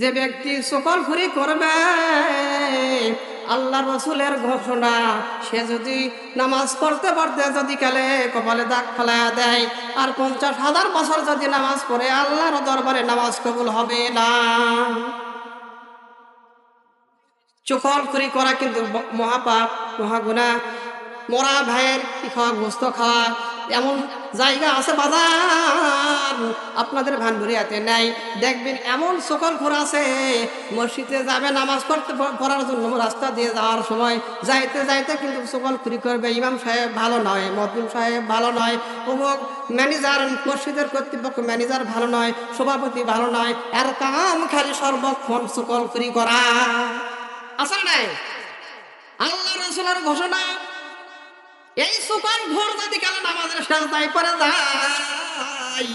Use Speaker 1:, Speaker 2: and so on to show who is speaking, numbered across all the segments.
Speaker 1: যে ব্যক্তি সকল ফুরি করবে আল্লাহ রসুলের ঘোষণা, সে যদি নামাজ পড়তে পড়তে যদি কালে কপালে দাগ ফেলাইয়া দেয়, আর পঞ্চাশ হাজার বছর যদি নামাজ পড়ে, আল্লাহর দরবারে নামাজ কবুল হবে না। চোখল করি করা কিন্তু মহাপাপ মহাগুণা মরা ভাইয়ের কি খাওয়া গোস্ত খাওয়া, এমন জায়গা আছে বাজার আপনাদের ভান্ডুরিয়াতে নাই। দেখবেন এমন সকল ঘোর আছে, মসজিদে যাবে, নামাজ পড়তে পড়ার জন্য রাস্তা দিয়ে যাওয়ার সময় যাইতে যাইতে কিন্তু সকল খুরি করবে। ইমাম সাহেব ভালো নয় মদিম সাহেব ভালো নয়, অমুক ম্যানেজার, মসজিদের কর্তৃপক্ষ ম্যানেজার ভালো নয়, সভাপতি ভালো নয়, আর কাম খালি সর্বক্ষণ সকল খুরি করা। না নাই? আল্লাহ রসুলের ঘোষণা, এই সুপার ভোর যদি কালে নামাজের সাজদায় পরে যায়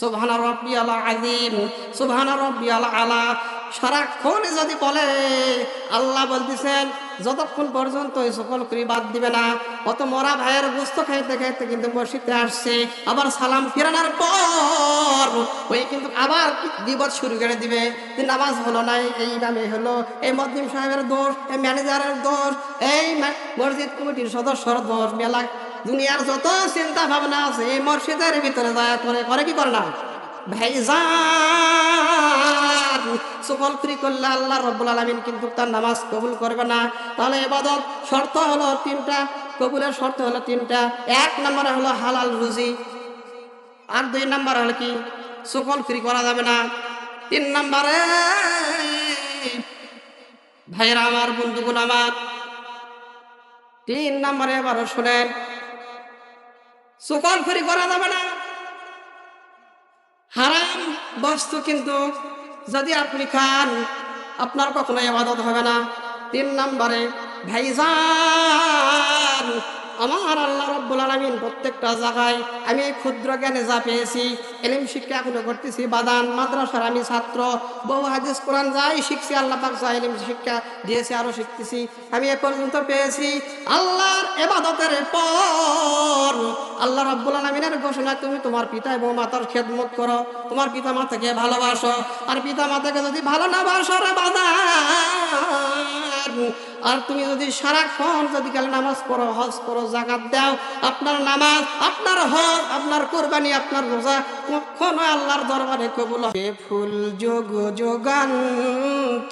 Speaker 1: সুবহানা রব্বি আলা আজিম সুবহানা রব্বি আলা। আলা সারাক্ষণ যদি বলে, আল্লাহ বলতেছেন, যতক্ষণ পর্যন্ত এই সকল করি বাদ দিবে না, অত মরা ভাইয়ের গোস্ত খাইতে খাইতে কিন্তু মসজিদে আসছে, আবার সালাম ফিরানোর পর ওই কিন্তু আবার বিপদ শুরু করে দিবে। যে নামাজ হলো না এই নামে হলো, এই মসজিদ সাহেবের দোষ, এই ম্যানেজারের দোষ, এই মসজিদ কমিটির সদস্যর দোষ, মেলা দুনিয়ার যত চিন্তা ভাবনা আছে মসজিদের ভিতরে দয়া করে করে কি করে না? ফ্রি করলে আল্লাহ কিন্তু তার নামাজ কবুল করবে না। তাহলে শর্ত হলো তিনটা, কবুলের শর্ত হলো তিনটা। এক নম্বরে হলো রুজি, আর দুই নাম্বার হলো কি? ফ্রি করা যাবে না। তিন নাম্বারে, ভাইরা আমার বন্ধুগুলো আমার, তিন নাম্বারে এবারও শোনেন সকল ফেরি করা যাবে না। হারাম বস্তু কিন্তু যদি আপনি খান, আপনার কখনো ইবাদত হবে না। তিন নম্বরে, ভাইজান আমার আল্লাহ রব্বুল আলমিন প্রত্যেকটা জায়গায় আমি এই ক্ষুদ্র জ্ঞানে যা পেয়েছি, এলিম, শিক্ষা এখনও করতেছি, বাদান, মাদ্রাসার আমি ছাত্র, বহু হাদিস, কোরআন যাই শিখছি, আল্লাহ পাক যা এলিম, শিক্ষা দিয়েছি, আরও শিখতেছি। আমি এ পর্যন্ত পেয়েছি আল্লাহর এবাদতের পর। আল্লাহ রাব্বুল আলামিনের ঘোষণা তুমি তোমার পিতা এবং মাতার খেদমত করো, তোমার পিতা মাতাকে ভালোবাসো, আর পিতা মাতাকে যদি ভালো না বাসো রে বাদান। আর তুমি যদি সারাক্ষণ যদি কালে নামাজ পড়ো, হজ করো জাকাত দাও, আপনার নামাজ, আপনার হজ, আপনার কোরবানি, আপনার রোজা কখনো আল্লাহর দরবারে কবুল হবে ফুল যোগ যোগান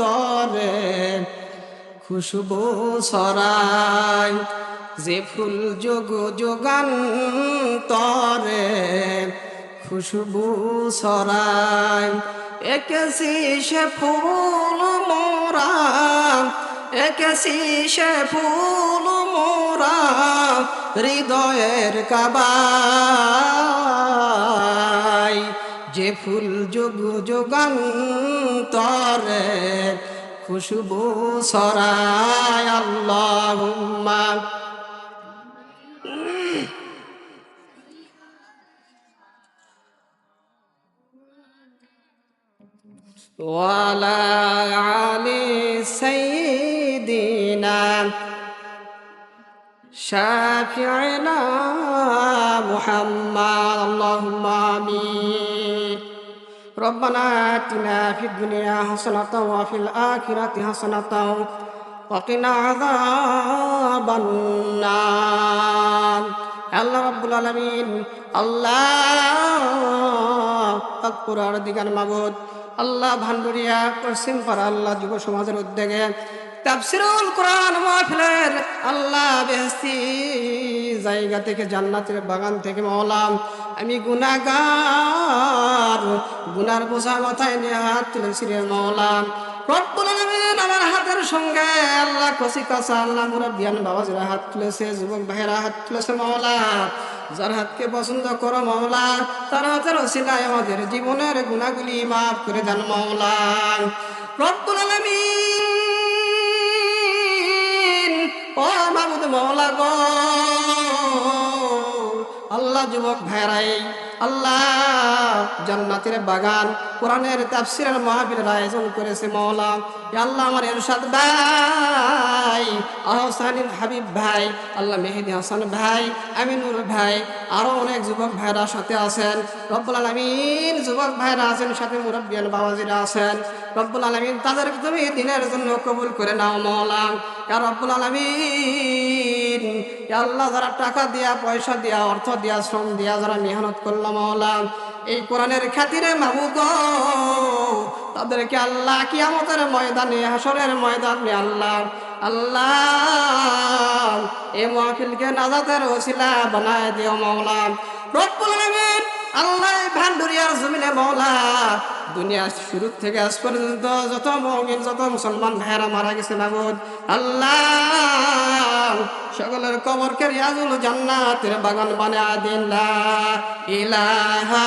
Speaker 1: তরে খুশবু সরাই যে ফুল যোগ যোগান তরে খুশবু সরাই একেছি সে ফুল মোরা। একেছি সে ফুল মোরা হৃদয়ের কাবাই যে ফুল যোগ যোগান তরে খুশবু সরায় আল্লাহ وعلى علي سيدنا شافعنا محمد اللهم آمين ربنا آتنا في الدنيا حسنة وفي الآخرة حسنة وقنا عذاب النار আল্লাহ রাব্বুল আলামিন আল্লাহ আকবর দিগান মাবুদ আল্লাহ ভান্ডুরিয়া পশ্চিম পাড়া আল্লাহ যুব সমাজের উদ্যোগে তাফসিরুল কোরআন মাহফিলের আল্লাহ বেহস্তি জায়গা থেকে জান্নাতের বাগান থেকে মওলাম আমি গুনাহগার। গুনার বোঝা মাথায় নিয়ে হাত মওলাম রব্বুল আলামিন আমার হাতের সঙ্গে আল্লাহ কসি কাসা আল্লাহ মুরাব্বিয়ান বাবাজিরা হাত তুলেছে, যুবক ভাইয়েরা হাত তুলেছে মাওলা। যার হাতকে পছন্দ করো মাওলা, তার হাতের ওসিলায় আমাদের জীবনের গুণাগুলি মাফ করে দেন মাওলা। রব্বুল আলামিন ও মাওলা গো। আল্লাহ যুবক ভাইরাই আল্লাহ জান্নাতের বাগান কোরআনের তাফসিরের মাহফিলের আয়োজন করেছে মৌলা আল্লাহ আমার এরশাদ ভাই আহসানিল হাবিব ভাই, আল্লাহ মেহেদি হাসান ভাই আমিনুর ভাই আরও অনেক যুবক ভাইরা সাথে আছেন। রব্বুল আলমিন যুবক ভাইরা আছেন, সাথে মুরব্বিয়ান বাবাজিরা আছেন। রব্বুল আলমিন তাদের তুমি দিনের জন্য কবুল করে নাও মৌলা রব্বুল আলমিন আল্লাহ যারা টাকা দিয়া, পয়সা দিয়া, অর্থ দিয়া, শ্রম দিয়া যারা মেহনত করল মৌলা এই কোরআনের খাতিরে মাবুদ তাদেরকে আল্লাহ কিয়ামতের ময়দানে হাসরের ময়দানে আল্লাহ আল্লাহ এই মহফিলকে নাজাতের ওসিলা বানায় দিও আলামিন, আল্লাহ ভান্ডুরিয়ার জমিনে মৌলা দুনিয়ার শুরু থেকে আজ পর্যন্ত যত মমিন, যত মুসলমান ভাইয়েরা মারা গেছে মাবুদ আল্লাহ সকলের কবরকে রিয়াজুল জান্নাতের বাগান বানা দিন, লা ইলাহা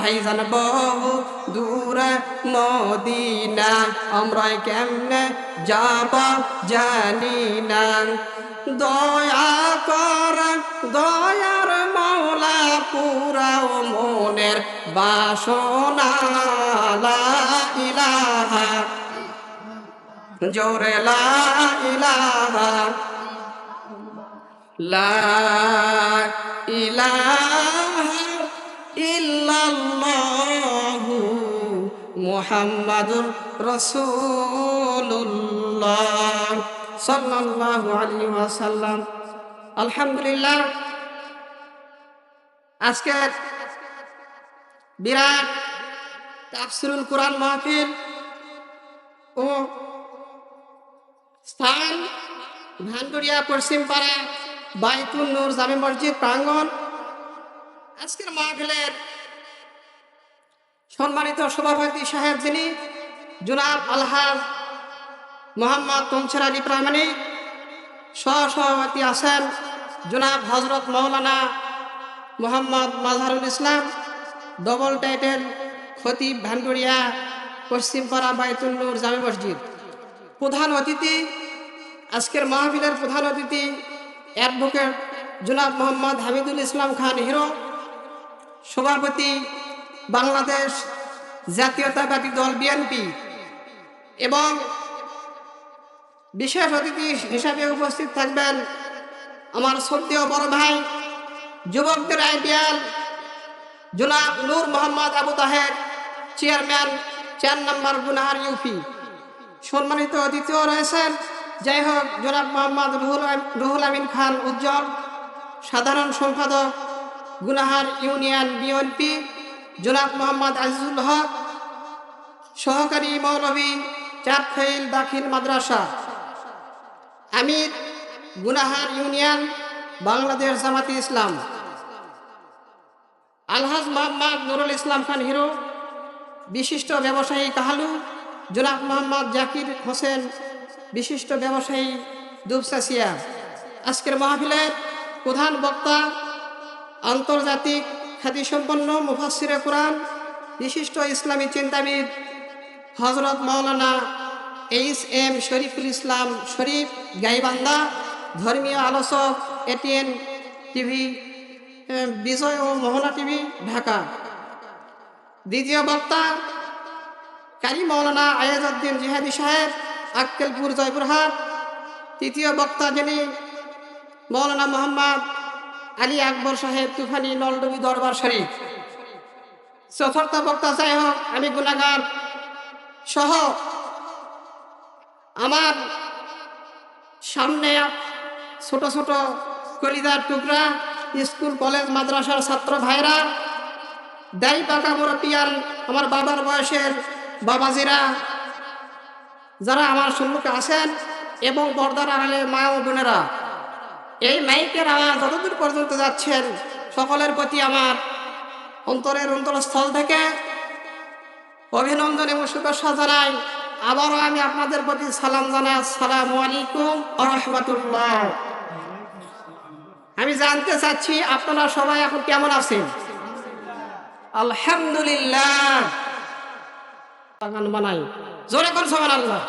Speaker 1: ভাইজান বহু দূরে মদিনা, আমরা কেমনে যাব জানি না। দয়া কর, দয়ার মাওলা, পুরাও মনের বাসনা। ইলাহা, জোরে লা ইলাহা। লা ইলাহা ইল্লাল্লাহু মুহাম্মাদুর রাসূলুল্লাহ সাল্লাল্লাহু আলাইহি ওয়াসাল্লাম। আলহামদুলিল্লাহ। আজকে বিরাট তাফসিরুল কোরআন মাহফিল ও স্থান ভান্ডুরিয়া পশ্চিমপাড়া বাইতুল নূর জামে মসজিদ প্রাঙ্গণ। আজকের মাহফিলের সম্মানিত সভাপতি সাহেব যিনি, জুনাব আলহাজ মোহাম্মদ তমছের আলী প্রামাণিক, সহসভাপতি আছেন জুনাব হজরত মৌলানা মোহাম্মদ মাজহারুল ইসলাম ডবল টাইটেল খতিব ভান্ডুরিয়া পশ্চিমপাড়া বাইতুল নূর জামে মসজিদ। প্রধান অতিথি, আজকের মাহফিলের প্রধান অতিথি অ্যাডভোকেট জুনাব মোহাম্মদ হামিদুল ইসলাম খান হিরো, সভাপতি বাংলাদেশ জাতীয়তাবাদী দল বিএনপি এবং বিশেষ অতিথি হিসাবে উপস্থিত থাকবেন আমার শ্রদ্ধেয় বড় ভাই, যুবকদের আইডিয়াল জুনাব নূর মোহাম্মদ আবু তাহের, চেয়ারম্যান চার নম্বর গুনাহার ইউপি। সম্মানিত অতিথিও রয়েছেন। যাই হোক জনাব মোহাম্মদ রুহুল আম- রুহুল আমিন খান উজ্জ্বল, সাধারণ সম্পাদক, গুনাহার ইউনিয়ন বিএনপি, জনাব মোহাম্মদ আজিজুল হক, সহকারী মৌলভী চাঁদখাইল দাখিল মাদ্রাসা। আমির, গুনাহার ইউনিয়ন, বাংলাদেশ জামাতি ইসলাম। আলহাজ মোহাম্মদ নুরুল ইসলাম খান হিরো, বিশিষ্ট ব্যবসায়ী কাহালু, জনাব মোহাম্মদ জাকির হোসেন বিশিষ্ট ব্যবসায়ী দুবসাসিয়া আজকের মাহফিলের প্রধান বক্তা আন্তর্জাতিক খ্যাতিসম্পন্ন মুফাসিরে কোরআন, বিশিষ্ট ইসলামী চিন্তাবিদ হজরত মাওলানা এইচ এম শরীফুল ইসলাম শরীফ গাইবান্ধা, ধর্মীয় আলোচক এটিএন টিভি বিজয় ও মোহনা টিভি, ঢাকা। দ্বিতীয় বক্তা কারি মৌলানা আয়াজউদ্দিন জিহাদি সাহেব আক্কেলপুর জয়পুরহাট তৃতীয় বক্তা যিনি মৌলানা মোহাম্মদ আলী আকবর সাহেব তুফানি নলডবি দরবার শরীফ। চতুর্থ বক্তা যাই হোক, আমি গুণাগার সহ আমার সামনে ছোট ছোট কলিদার টুকরা, স্কুল, কলেজ, মাদ্রাসার ছাত্র ভাইরা দাড়ি পাকা মুরব্বিয়ান আমার বাবার বয়সের বাবাজিরা যারা আমার সম্মুখে আসেন এবং পর্দার আড়ালের মা ও বোনেরা, এই মাইকের আওয়াজ যতদূর পর্যন্ত যাচ্ছেন, সকলের প্রতি আমার অন্তরের অন্তরস্থল থেকে অভিনন্দন এবং শুভেচ্ছা জানাই। আবারও আমি আপনাদের প্রতি সালাম জানাই। আসসালামু আলাইকুম রহমতুল্লাহ। আমি জানতে চাচ্ছি, আপনারা সবাই এখন কেমন আছেন? আলহামদুলিল্লাহ। বানাই। জোরে কোন সমান আল্লাহ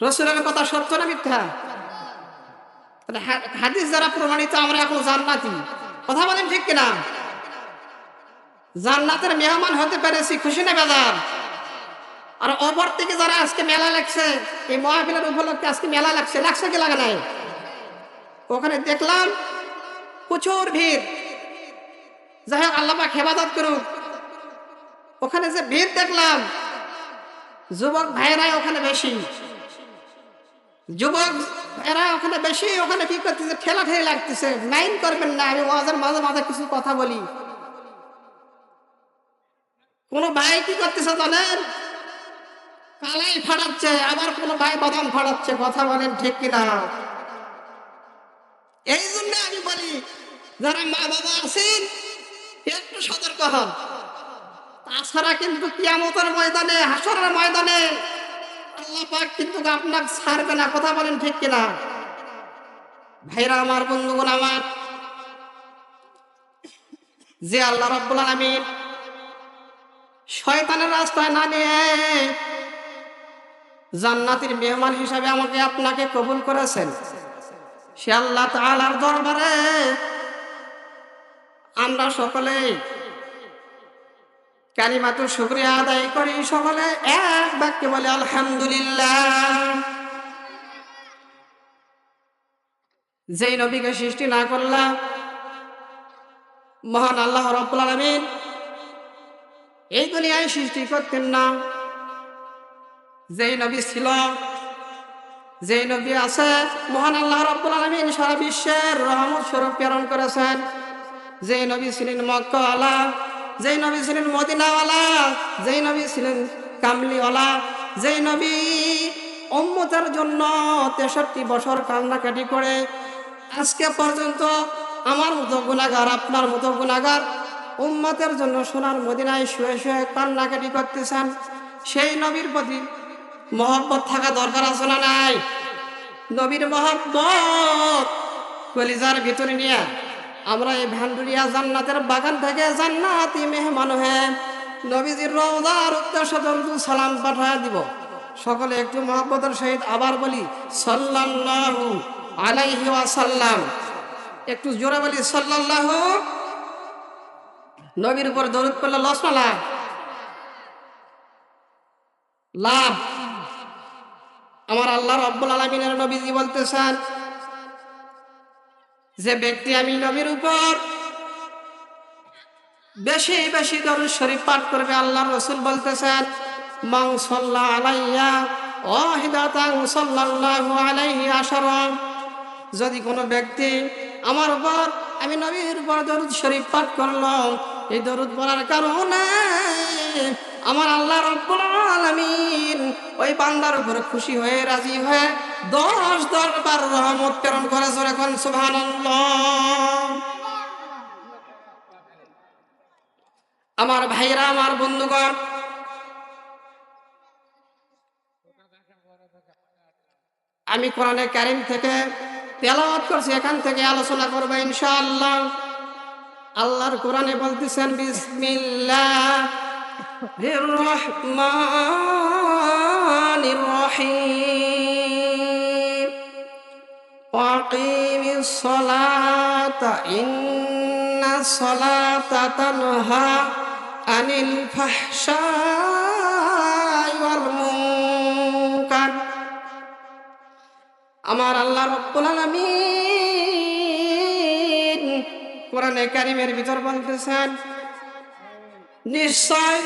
Speaker 1: রসুলের কথা সত্য না মিথ্যা? হাদিস যারা প্রমাণিত আমরা এখন জান্নাতি। কথা বলেন ঠিক কিনা? জান্নাতের মেহমান হতে পেরেছি, খুশি না বেদার আর অপর থেকে যারা আজকে মেলা লাগছে, এই মহাবিলের উপলক্ষে আজকে মেলা লাগছে লাগছে কি লাগে নাই? ওখানে দেখলাম প্রচুর ভিড়। যাই হোক আল্লাপাক হেফাজত করুক। ওখানে যে ভিড় দেখলাম যুবক ভাইয়েরাই ওখানে বেশি। যুবক এরা ওখানে বেশি, ওখানে কি করতেছে? ঠেলা ঠেলে লাগতেছে। মাইন করবেন না, আমি ওয়াজের মাঝে মাঝে কিছু কথা বলি। কোন ভাই কি করতেছে জানেন? কালাই ফাটাচ্ছে, আবার কোন ভাই বাদাম ফাটাচ্ছে, কথা বলেন ঠিক কিনা? এই জন্য আমি বলি, যারা মা বাবা আছেন, একটু সতর্ক হন। তাছাড়া কিন্তু কিয়ামতের ময়দানে, হাসরের ময়দানে আল্লাহ পাক কিন্তু আপনার ছাড়বে না, কথা বলেন ঠিক কিনা? ভাইরা আমার, বন্ধুগণ আমার, যে আল্লাহ রব্বুল আলামিন শয়তানের রাস্তায় না নিয়ে জান্নাতের মেহমান হিসাবে আমাকে আপনাকে কবুল করেছেন। সে আল্লাহ তাআলার দরবারে আমরা সকলে কালিমাতু শুকরিয়া আদায় করি সকলে। এক বাক্যে বলে, আলহামদুলিল্লাহ। যেই নবীকে সৃষ্টি না করলাম, মহান আল্লাহ রব্বুল আলামিন এই দুনিয়ায় সৃষ্টি করতেন না। যেই নবী ছিল, যেই নবী আছে, মহান আল্লাহ রব্বুল আলামিন সারা বিশ্বের রহমত স্বরূপ প্রেরণ করেছেন। যেই নবী ছিলেন মক্কাওয়ালা যেই নবী ছিলেন মদিনাওয়ালা, যেই নবী ছিলেন কামলিওয়ালা, যেই নবী উম্মতের জন্য তেষট্টি বছর কান্নাকাটি করে, আজকে পর্যন্ত আমার মতো গুণাগার আপনার মতো গুণাগার উম্মতের জন্য সোনার মদিনায় শুয়ে শুয়ে কান্নাকাটি করতেছেন। সেই নবীর প্রতি মহব্বত থাকা দরকার আছে না নাই? নবীর মহব্বত কলিজার ভিতরে নিয়ে আমরা এই ভান্ডুরিয়া জান্নাতের বাগান থেকে জান্নাতি মেহমান হয়ে নবীজির রওজার উদ্দেশ্যে দরুদ সালাম পাঠায় দিব। সকলে একটু মহব্বতের সহিত আবার বলি, সাল্লাল্লাহু আলাইহি ওয়াসাল্লাম। একটু জোরে বলি, সাল্লাল্লাহু। নবীর উপর দরুদ পড়লে লস না লাভ? লাভ। আমার আল্লাহ রব্বুল আলমিনের নবীজি বলতেছেন যে ব্যক্তি আমি নবীর উপর বেশি বেশি দরুদ শরীফ পাঠ করবে আল্লাহ রসুল বলতেছেন মাং আলাইয়া সাল্লাল্লাহু আলাইহি আশারাম যদি কোনো ব্যক্তি আমার উপর, আমি নবীর উপর দরুদ শরীফ পাঠ করলাম এই দরুদ পড়ার কারণে আমার আল্লাহ রব্বুল আলামিন ওই বান্দার উপর খুশি হয়ে, রাজি হয়ে দশ দরবার রহমত প্রেরণ করে জোরে কোন সুবহানাল্লাহ। আমার ভাইরা আমার বন্ধুগণ, আমি কোরআনে কারিম থেকে তেলাওয়াত করছি, এখান থেকে আলোচনা করব ইনশাআল্লাহ। আল্লাহর কোরআনে বলতেছেন, বিসমিল্লাহ। الرحمن الرحيم وأقيم الصلاة إن الصلاة تنهى عن الفحشاء والمنكر আমার আল্লাহ রব্বুল আলামিন কোরআনে কারিমের ভিতর বলতেছেন নিশ্চয়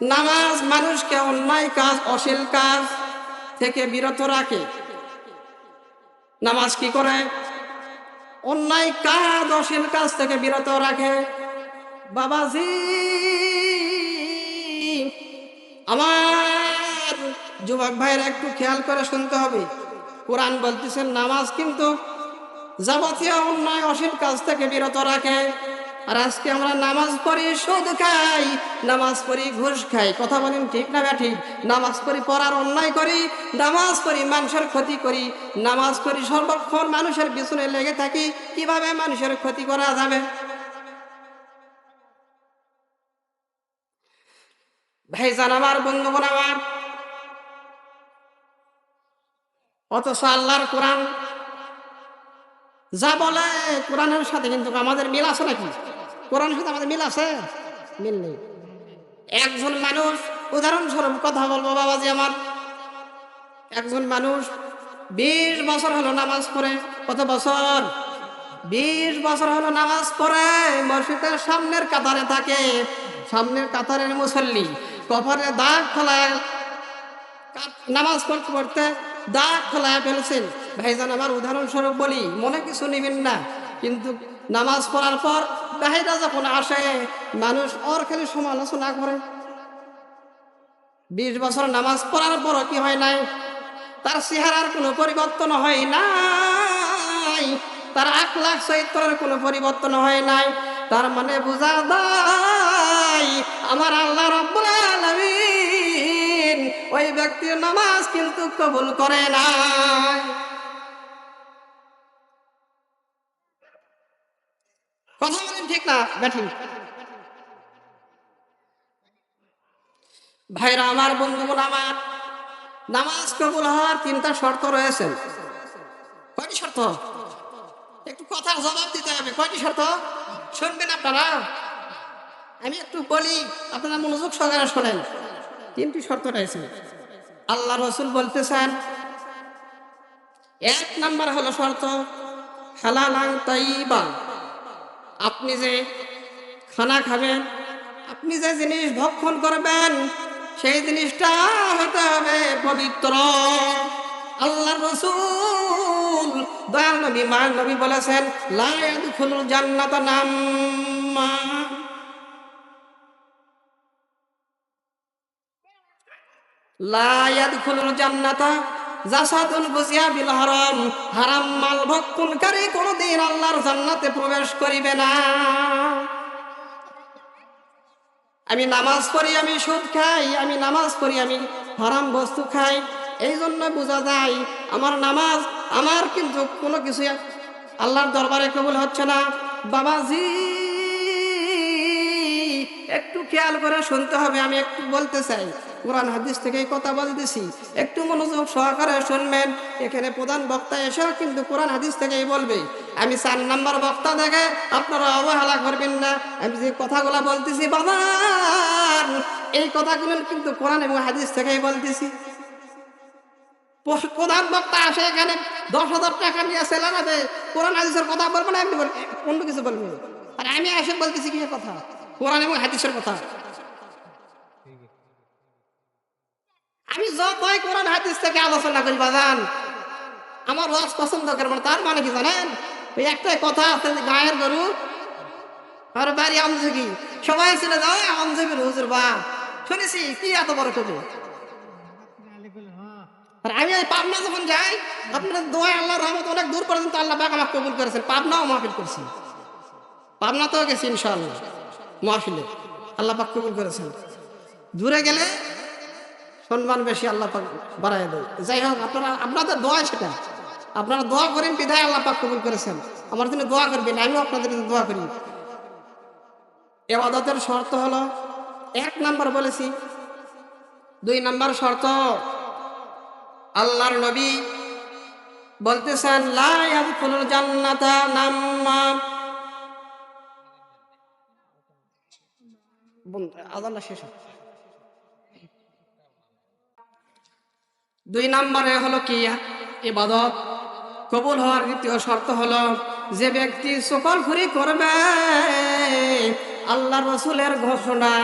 Speaker 1: নামাজ মানুষকে অন্যায় কাজ, অশ্লীল কাজ থেকে বিরত রাখে। নামাজ কি করে? অন্যায় কাজ, অশ্লীল কাজ থেকে বিরত রাখে। বাবাজি, আমার যুবক ভাইয়ের একটু খেয়াল করে শুনতে হবে। কোরআন বলতেছেন নামাজ কিন্তু যাবতীয় অন্যায়, অশ্লীল কাজ থেকে বিরত রাখে। আর আজকে আমরা নামাজ পড়ি সুদ খাই, নামাজ পড়ি ঘুষ খাই। কথা বলেন ঠিক না বা ঠিক নামাজ পড়ি পড়ার অন্যায় করি, নামাজ পড়ি মানুষের ক্ষতি করি, নামাজ পড়ি সর্বক্ষণ মানুষের পিছনে লেগে থাকি, কীভাবে মানুষের ক্ষতি করা যাবে? ভাইজান আমার, বন্ধুগণ আমার, অথচ আল্লাহর কোরআন যা বলে, কোরআনের সাথে কিন্তু আমাদের মিল আছে নাকি? কোরআনের সাথে আমাদের মিল আছে? মিল নেই। একজন মানুষ, উদাহরণস্বরূপ কথা বলব বাবাজি আমার। একজন মানুষ বিশ বছর হলো নামাজ পড়ে, কত বছর? বিশ বছর হলো নামাজ পড়ে, মসজিদের সামনের কাতারে থাকে, সামনের কাতারের মুসল্লি, কপালে দাগ ফেলায় নামাজ পড়তে পড়তে দাগ ফেলায় ফেলছেন। ভাইজান, আমার উদাহরণস্বরূপ বলি, মনে কিছু নেবেন না, কিন্তু নামাজ পড়ার পর বাহিরা যখন আসে, মানুষ ওর খালি সমালোচনা করে। বিশ বছর নামাজ পড়ার পরও কি হয় নাই? তার চেহারার কোনো পরিবর্তন হয় নাই। তার আখ লাখ চরিত্রের কোনো পরিবর্তন হয় নাই। তার মানে বোঝা যায়, আমার আল্লাহ রব্বুল আলামিন ওই ব্যক্তির নামাজ কিন্তু কবুল করে নাই কথা বলেন ঠিক না ব্যাঠিক ভাইরা, আমার বন্ধুগণ, আমার নামাজ কবুল হওয়ার তিনটা শর্ত রয়েছে। কয়টি শর্ত? একটু কথার জবাব দিতে হবে। কয়টি শর্ত? শুনবেন আপনারা? আমি একটু বলি, আপনারা মনোযোগ সহকারে শোনেন। তিনটি শর্ত রয়েছে। আল্লাহ রসুল বলতে বলতেছেন, এক নাম্বার হলো শর্ত হালালাং তাইবা আপনি যে খানা খাবেন, আপনি যে জিনিস ভক্ষণ করবেন, সেই জিনিসটা হতে হবে পবিত্র। আল্লাহ রসুল, দয়াল নবী মায়ের নবী বলেছেন লায়াদ খুলুল জান্নাত নাম্মা। লায়াদ খুলুল জান্নাতা আমি নামাজ পড়ি, আমি সুদ খাই, আমি নামাজ পড়ি, আমি হারাম বস্তু খাই। এই জন্য বোঝা যায়, আমার নামাজ, আমার কিন্তু কোনো কিছু আল্লাহর দরবারে কবুল হচ্ছে না। বাবাজি, একটু খেয়াল করে শুনতে হবে, আমি একটু বলতে চাই। কোরআন হাদিস থেকে এই কথা বলতেছি একটু মনোযোগ সহকারে শুনবেন। এখানে প্রধান বক্তা এসেও কিন্তু কোরআন হাদিস থেকেই বলবে। আমি চার নাম্বার বক্তা দেখে আপনারা অবহেলা করবেন না। আমি যে কথাগুলো বলতেছি বাবার এই কথাগুলো কিন্তু কোরআন এবং হাদিস থেকেই বলতেছি। প্রধান বক্তা আসে এখানে, দশ হাজার টাকা নিয়ে সেলানাতে কোরআন হাদিসের কথা বলব না? এমনি বলবে অন্য কিছু বলবে। আর আমি এসে বলতেছি কি কথা? কোরআন এবং হাদিসের কথা। আমি যতই কোরআন, হাদিস থেকে আলোচনা করি, বাজান। আমার রস পছন্দ করব না তার মানে কি জানেন? ওই একটাই কথা আছে গায়ের গরু, আর বাড়ি আমজুগি সবাই ছিল যাও আমজুগির হুজুর বা, শুনেছি, কি এত বড় কবি? আর আমি পাবনা যখন যাই আপনার দোয়া আল্লাহ রহমত অনেক দূর পর্যন্ত আল্লাহ পাক আমাকে কবুল করেছেন। পাবনাও মাহফিল করছি। পাবনাতেও গেছি ইনশাআল্লাহ, মাহফিলে। আল্লাহ পাক কবুল করেছেন। দূরে গেলে সম্মান বেশি আল্লাহ পাক বাড়াই দেয়। যাই হোক, আপনারা, আপনাদের দোয়া সেটা। আপনারা দোয়া করেন বিধায় আল্লাহ পাক কবুল করেছেন। আমার জন্য দোয়া করবেন, আমিও আপনাদের জন্য দোয়া করি। এবাদতের শর্ত হলো, এক নাম্বার বলেছি, দুই নাম্বার শর্ত, আল্লাহর নবী বলতেছেন জান্নাতা নাম্মা। আদাল্লা শেষ দুই নম্বরে হলো কি? ইবাদত। কবুল হওয়ার দ্বিতীয় শর্ত হলো, যে ব্যক্তি সকল ফুরি করবে আল্লাহ রসুলের ঘোষণা,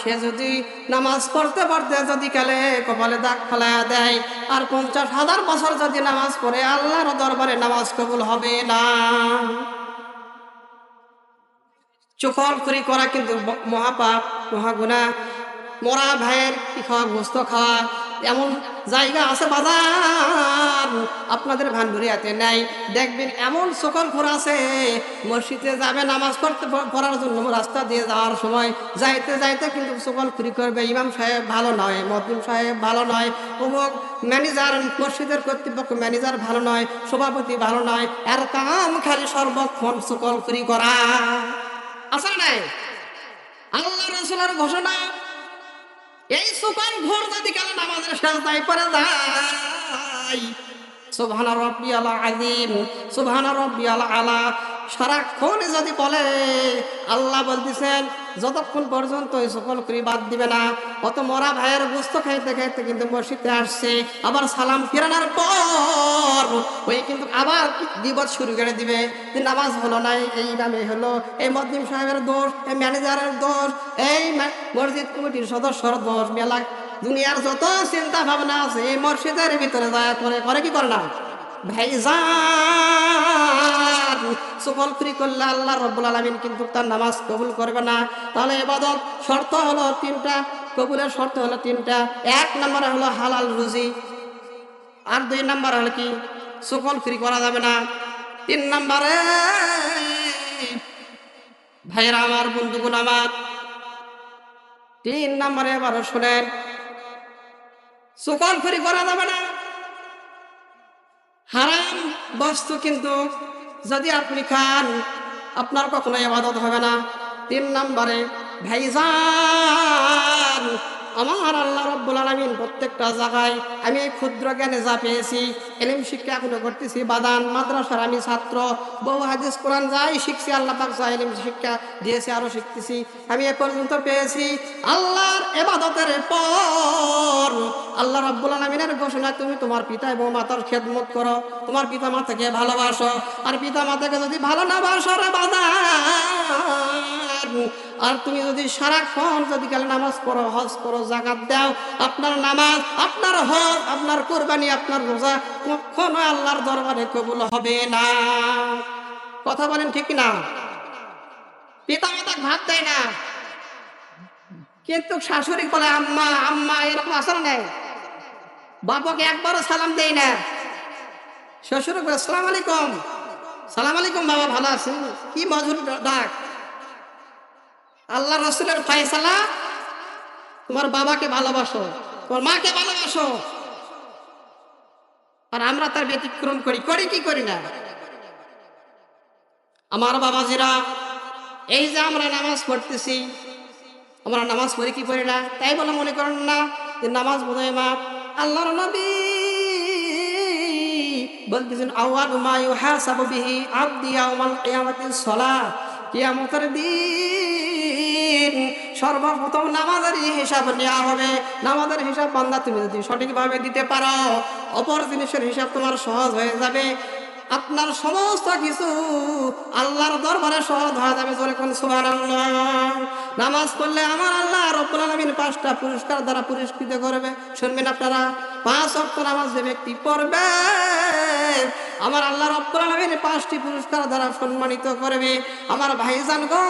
Speaker 1: সে যদি নামাজ পড়তে পড়তে যদি কালে কপালে দাগ ফেলায়া দেয়, আর পঞ্চাশ হাজার বছর যদি নামাজ পড়ে, আল্লাহর দরবারে নামাজ কবুল হবে না। চোখল করি করা কিন্তু মহাপাপ মহাগুণা মরা ভাইয়ের কি খাওয়া গোস্ত খাওয়া এমন জায়গা আছে বাজার। আপনাদের ভান্ডুরিয়াতে নাই। দেখবেন এমন সকল ঘোর আছে, মসজিদে যাবে, নামাজ পড়তে পড়ার জন্য রাস্তা দিয়ে যাওয়ার সময় যাইতে যাইতে কিন্তু সকল খুরি করবে। ইমাম সাহেব ভালো নয় মদিম সাহেব ভালো নয়, অমুক ম্যানেজার, মসজিদের কর্তৃপক্ষ ম্যানেজার ভালো নয়, সভাপতি ভালো নয়, এর কাম খালি সর্বক্ষণ সকল খুরি করা। আসলে নাই? আল্লাহ রসুলের ঘোষণা এই সুপার ভোর যদি কালে নামাজের সাজদায় পরে যায়। সুবহানা রব্বি আলা আজিম সুবহানা রব্বি আলা আলা। সারাক্ষণ যদি বলে, আল্লাহ বলতেছেন যতক্ষণ পর্যন্ত এই সকল করি বাদ দিবে না অত মরা ভাইয়ের গোস্ত খাইতে খাইতে কিন্তু মসজিদে আসছে। আবার সালাম ফেরানোর পর ওই কিন্তু আবার বিপদ শুরু করে দিবে। নামাজ হলো না এই নামে হলো, এই মদ্দিম সাহেবের দোষ, এই ম্যানেজারের দোষ, এই মসজিদ কমিটির সদস্যর দোষ, মেলা দুনিয়ার যত চিন্তা ভাবনা আছে, এই মসজিদের ভিতরে দয়া করে করে কি করে না? ভাইজান সুফল ফ্রি করলে আল্লাহ রব্বুল আলমিন কিন্তু তার নামাজ কবুল করবে না। তাহলে এবাদত শর্ত হলো তিনটা, কবুলের শর্ত হলো তিনটা। এক নম্বরে হলো হালাল রুজি, আর দুই নাম্বার হলো কি? সুফল ফ্রি করা যাবে না। তিন নম্বরে ভাইরা আমার বন্ধুগুলো আমার, তিন নম্বরে এবারও শোনেন, সুফল ফ্রি করা যাবে না। হারাম বস্তু কিন্তু যদি আপনি খান আপনার কখনো এবাদত হবে না। তিন নম্বরে ভাইজান আমার আল্লাহ রব্বুল আলমিন প্রত্যেকটা জায়গায় আমি এই ক্ষুদ্র জ্ঞানে যা পেয়েছি, এলিম, শিক্ষা এখনও করতেছি, বাদান, মাদ্রাসার আমি ছাত্র, বহু হাদিস, কোরআন যাই শিখছি, আল্লাহ পাক যা এলিম, শিক্ষা দিয়েছি, আরও শিখতেছি। আমি এ পর্যন্ত পেয়েছি আল্লাহর এবাদতের পর। আল্লাহ রাব্বুল আলমিনের ঘোষণা তুমি তোমার পিতা এবং মাতার খেদমত করো, তোমার পিতা মাতাকে ভালোবাসো, আর পিতা মাতাকে যদি ভালো না বাসো রে বাদান আর তুমি যদি সারাক্ষণ যদি কালে নামাজ পড়ো, হজ করো জাকাত দাও, আপনার নামাজ, আপনার হজ, আপনার কোরবানি, আপনার রোজা, কখনো আল্লাহর দরবারে কবুল হবে না। কথা বলেন ঠিক না পিতা মাতা ভাত দেয় না? কিন্তু শাশুড়ি বলে, আম্মা আম্মা, এরকম আসলে নেই। বাবাকে একবারও সালাম দেই না। শ্বশুর বলে, সালাম আলাইকুম। সালাম আলাইকুম বাবা, ভালো আছেন? কি মজুর ডাক। আল্লাহ রসুলের ফয়সালা, তোমার বাবাকে ভালোবাসো, তোমার মাকে ভালোবাসো। আর আমরা তার ব্যতিক্রম করি করি কি করি না? আমার বাবা বাবাজিরা, এই যে আমরা নামাজ পড়তেছি, আমরা নামাজ পড়ি কি পড়ি না? তাই বলে মনে করেন না যে নামাজ বোধহয় মাপ আল্লাহর নবী বলতেছেন, আওয়াল মা ইউহাসাবু বিহি আবদি ইয়াউমাল কিয়ামাতিস সালাহ। কিয়ামতের দিন সর্বপ্রথম নামাজের হিসাব নেওয়া হবে। নামাজের হিসাব বান্দা, তুমি যদি সঠিকভাবে দিতে পারো, অপর জিনিসের হিসাব তোমার সহজ হয়ে যাবে। আপনার সমস্ত কিছু আল্লাহর দরবারে সহজ হয়ে যাবে জোরে কোন সুবহানাল্লাহ। নামাজ পড়লে আমার আল্লাহ রব্বুল আলামিন পাঁচটা পুরস্কার দ্বারা পুরস্কৃত করবে। শুনবেন আপনারা? পাঁচ অক্ট নামাজ যে ব্যক্তি পড়বে, আমার আল্লাহ রব্বুল আলামিন পাঁচটি পুরস্কার দ্বারা সম্মানিত করবে। আমার ভাইজান গো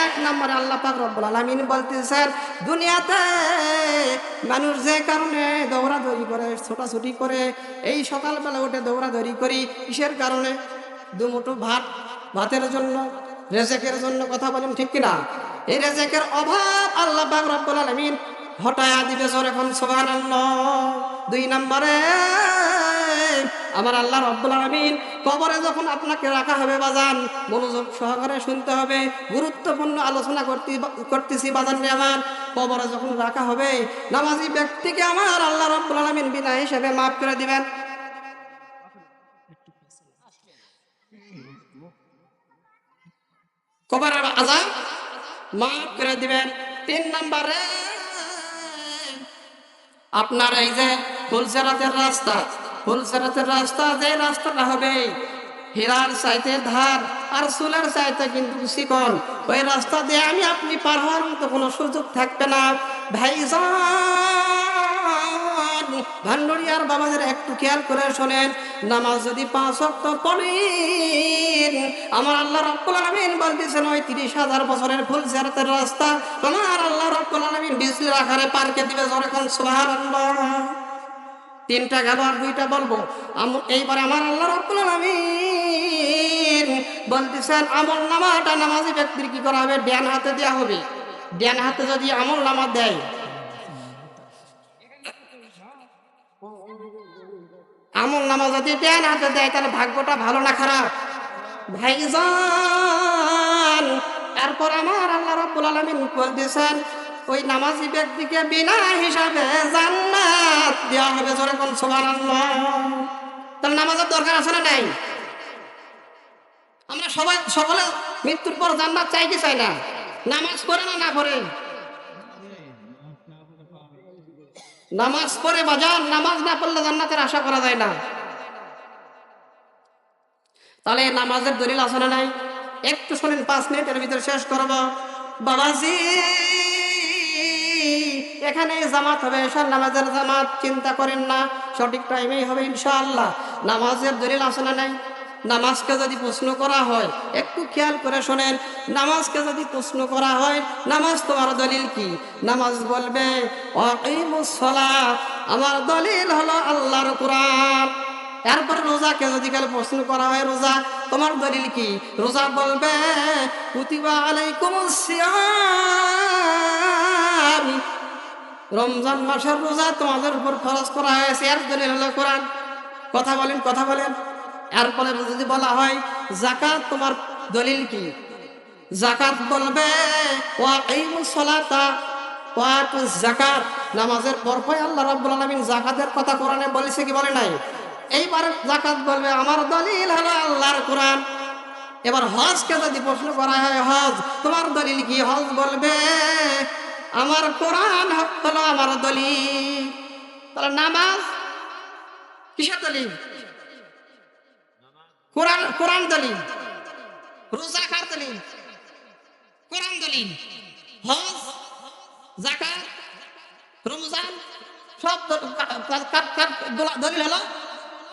Speaker 1: এক নম্বরে আল্লাহ পাক রব্বুল আলামিন বলতেছেন দুনিয়াতে মানুষ যে কারণে দৌড়াদৌড়ি করে, ছোটাছুটি করে, এই সকালবেলা উঠে দৌড়াদৌড়ি করি, কিসের কারণে? দুমুঠো ভাত, ভাতের জন্য, রেজেকের জন্য কথা বলেন ঠিক কিনা? এই রেজেকের অভাব আল্লাহ পাক রব্বুল আলামিন হটায়া দিবে এখন, সুবহানাল্লাহ। দুই নম্বরে আমার আল্লাহ রব্বুল আলামিন কবরে যখন আপনাকে রাখা হবে বাজান, মনোযোগ সহকারে শুনতে হবে, গুরুত্বপূর্ণ আলোচনা করতে, করতেছি বাজান আমার। কবরে যখন রাখা হবে, নামাজি ব্যক্তিকে আমার আল্লাহ রব্বুল আলামিন বিনা হিসেবে মাফ করে দিবেন। কবরের আজাব মাফ করে দিবেন। তিন নম্বরে, আপনার এই যে ফুলসেরাতের রাস্তা ফুলসেরাতের রাস্তা যে রাস্তাটা হবে, হীরার চাইতে ধার আর চুলের চাইতে কিন্তু চিকন ওই রাস্তা দিয়ে আমি আপনি পার হওয়ার মতো কোনো সুযোগ থাকবে না। ভাইজান, ভান্ডরিয়ার বাবাদের একটু খেয়াল করে শোনেন, নামাজ যদি পাঁচ অক্ট পড়েন, আমার আল্লাহ রব্বুল আলামিন বলতেছেন, ওই তিরিশ হাজার বছরের ফুল জেরাতের রাস্তা আমার আল্লাহ রব্বুল আলামিন বিজলির আকারে পার্কে দিবে যখন সুবহানাল্লাহ। তিনটা গেল আর দুইটা বলব। এইবারে আমার আল্লাহ রব্বুল বলতেছেন, আমল নামাটা নামাজি ব্যক্তির কি করা হবে? ড্যান হাতে দেওয়া হবে। ড্যান হাতে যদি আমল নামা দেয়। আমল নামা যদি ড্যান হাতে দেয়, তাহলে ভাগ্যটা ভালো না খারাপ? ভাইজান, এরপর আমার আল্লাহ রাব্বুল আলামিন বলতেছেন ওই নামাজি ব্যক্তিকে বিনা হিসাবে জান্নাত দেওয়া হবে। জোরে কোন সুবহানাল্লাহ। তাহলে নামাজের দরকার আছে না নাই? আমরা সবাই সকলে মৃত্যুর পর জান্নাত চাই কি চাই না? নামাজ পড়ে না না পড়ে? নামাজ পড়ে বাজান নামাজ না পড়লে জান্নাতের আশা করা যায় না। তাহলে নামাজের দলিল আছে না নাই? একটু শোনেন, পাঁচ মিনিটের ভিতরে শেষ করব। বাবাজি! এখানে জামাত হবে নামাজের জামাত চিন্তা করেন না, সঠিক টাইমেই হবে ইনশাআল্লাহ। নামাজের দলিল আছে না নাই? নামাজকে যদি প্রশ্ন করা হয়, একটু খেয়াল করে শোনেন, নামাজকে যদি প্রশ্ন করা হয়, নামাজ তোমার দলিল কি? নামাজ বলবে আমার দলিল হলো আল্লাহর কোরআন। এরপর রোজাকে যদি কাল প্রশ্ন করা হয়, রোজা তোমার দলিল কি? রোজা বলবে, কুতিবা আলাইকুম সিয়াম রমজান মাসের রোজা তোমাদের উপর খরচ করা হয়েছে, এর দলিল হলো কোরআন। কথা বলেন কথা বলেন। এরপরে যদি বলা হয় জাকাত তোমার দলিল কি? জাকাত বলবে জাকাত নামাজের পরপরই আল্লাহ রাব্বুল আলামিন জাকাতের কথা কোরআনে বলেছে কি বলে নাই? এইবার জাকাত বলবে, আমার দলিল হলো আল্লাহর কোরআন। এবার হজকে যদি প্রশ্ন করা হয়, হজ, তোমার দলিল কি? হজ বলবে আমার কোরআন হলো আমার দলিল। তাহলে নামাজ কিসের দলিল? কোরআন কোরআন দলিল। রোজা কোরআন হজ রমজান, সব দলিল হলো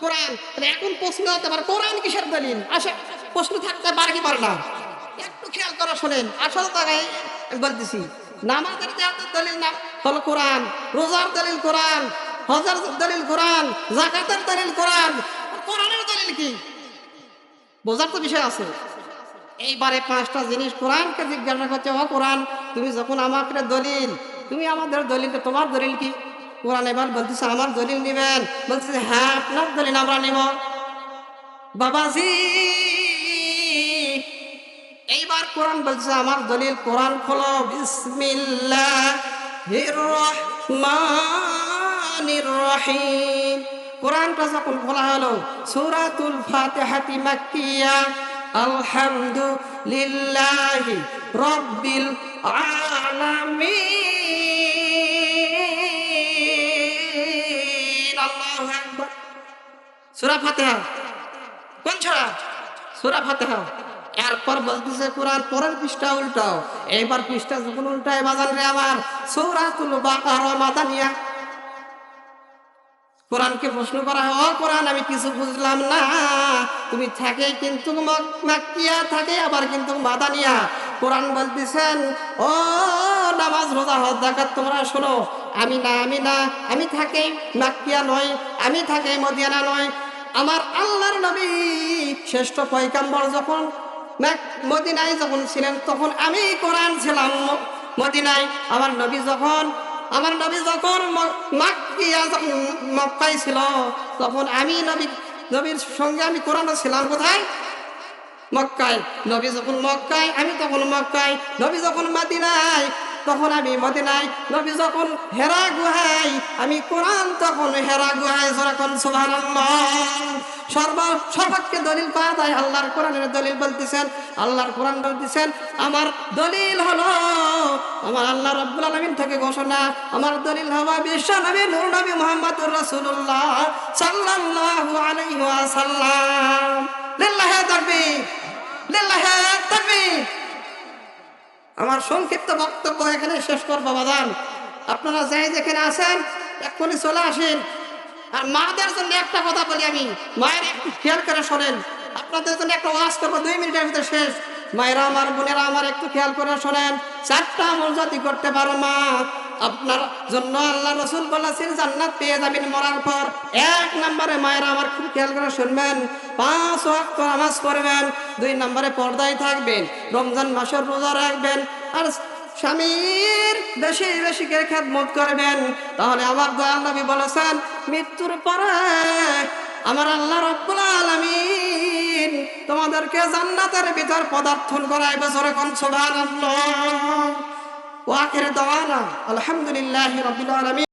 Speaker 1: কোরআন। এখন প্রশ্ন হতে কোরআন কিসের দলিল? আসে, প্রশ্ন থাকতে পারে কি পারে না? একটু খেয়াল করা শোনেন। আসল আমি বলতেছি নামাজের দেওয়ার দলিল না হলো কোরআন, রোজার দলিল কোরআন, হজার দলিল কোরআন জাকাতের দলিল কোরআন কোরআনের দলিল কি? বোঝার তো বিষয় আছে। এইবারে পাঁচটা জিনিস কোরআনকে জিজ্ঞাসা করছে, ও কোরআন, তুমি যখন আমাকে দলিল, তুমি আমাদের দলিল তোমার দলিল কি? কোরআন এবার বলতেছে, আমার দলিল নিবেন। বলতেছে হ্যাঁ আপনার দলিল আমরা নিব। বাবাজি! এইবার কোরআন বলছে, আমার দলিল কোরআন খোলো। বিসমিল্লাহ রহমানির রহিম। কোরআনটা যখন খোলা হলো, সূরাতুল ফাতিহাতি মাক্কিয়া, আলহামদুলিল্লাহি রব্বিল আলামিন। আল্লাহু আকবার। সূরা ফাতিহা। কোন ছড়া সূরা ফাতিহা। এরপর বলতেছে, কোরআন পরের পৃষ্ঠা উল্টাও। এইবার পৃষ্ঠা যখন উল্টায় বাজান রে আমার, সূরাতুল বাকারা মাদানিয়া। কোরআনকে প্রশ্ন করা হয়, "ও কোরআন, আমি কিছু বুঝলাম না। তুমি থাকে কিন্তু মক- মাক্কিয়া, থাকে আবার কিন্তু মাদানিয়া। কোরআন বলতেছেন, ও, নামাজ রোজা হজ জাকাত তোমরা শোনো, আমি না আমি না, আমি থাকে মাক্কিয়া নয় আমি থাকে মদিয়ানা নয় আমার আল্লাহর নবী শ্রেষ্ঠ পয়কাম্বর যখন মদিনায় যখন ছিলেন, তখন আমি কোরআন ছিলাম। মদিনায় আমার নবী যখন আমার নবী যখন মক্কাই যখন ছিল, তখন আমি নবী নবীর সঙ্গে আমি কোরআন ছিলাম কোথায়? মক্কায়। নবী যখন মক্কায়, আমি তখন মক্কায়। নবী যখন মাদিনায় তখন আমি মদিনায় নবী যখন হেরা গুহায়, আমি কোরআন তখন হেরা গুহায় যখন সুবহানাল্লাহ। সর্ব সর্বাক্ষে দলিল পাওয়া যায়, আল্লাহর কোরআনের দলিল বলতেছেন, আল্লাহর কোরআন বলতেছেন, আমার দলিল হলো, আমার আল্লাহ রাব্বুল আলামিন থেকে ঘোষণা, আমার দলিল হলো বিশ্ব নবী, নূর নবী মুহাম্মদুর রাসূলুল্লাহ সাল্লাল্লাহু আলাইহি লিল্লাহি তাকবীর লিল্লাহি তাকবীর। আমার সংক্ষিপ্ত বক্তব্য এখানে শেষ করব বাদান আপনারা যাই যেখানে আসেন এক্ষুনি চলে আসেন। আর মাদের জন্য একটা কথা বলি আমি। মায়ের একটু খেয়াল করে শোনেন। আপনাদের জন্য একটা ওয়াজ করব, দুই মিনিটের ভিতরে শেষ। মায়েরা, আমার বোনেরা, আমার একটু খেয়াল করে শোনেন। চারটা আমল যদি করতে পারো মা আপনার জন্য আল্লাহ রসুল বলেছেন, জান্নাত পেয়ে যাবেন মরার পর। এক নম্বরে মায়ের আমার খুব খেয়াল করে শুনবেন, পাঁচ ওয়াক্ত নামাজ পড়বেন, দুই নম্বরে পর্দায় থাকবেন, রমজান মাসের রোজা রাখবেন, আর স্বামীর বেশি বেশি করে খেদমত করবেন। তাহলে আমার দয়াল নবী বলেছেন, মৃত্যুর পরে আমার আল্লাহ রব্বুল আলামিন তোমাদেরকে জান্নাতের ভিতর পদার্থন করায় বছরে কোন সুবহানাল্লাহ। ওয়াকির দাওয়ানা আলহামদুলিল্লাহ আলামিন।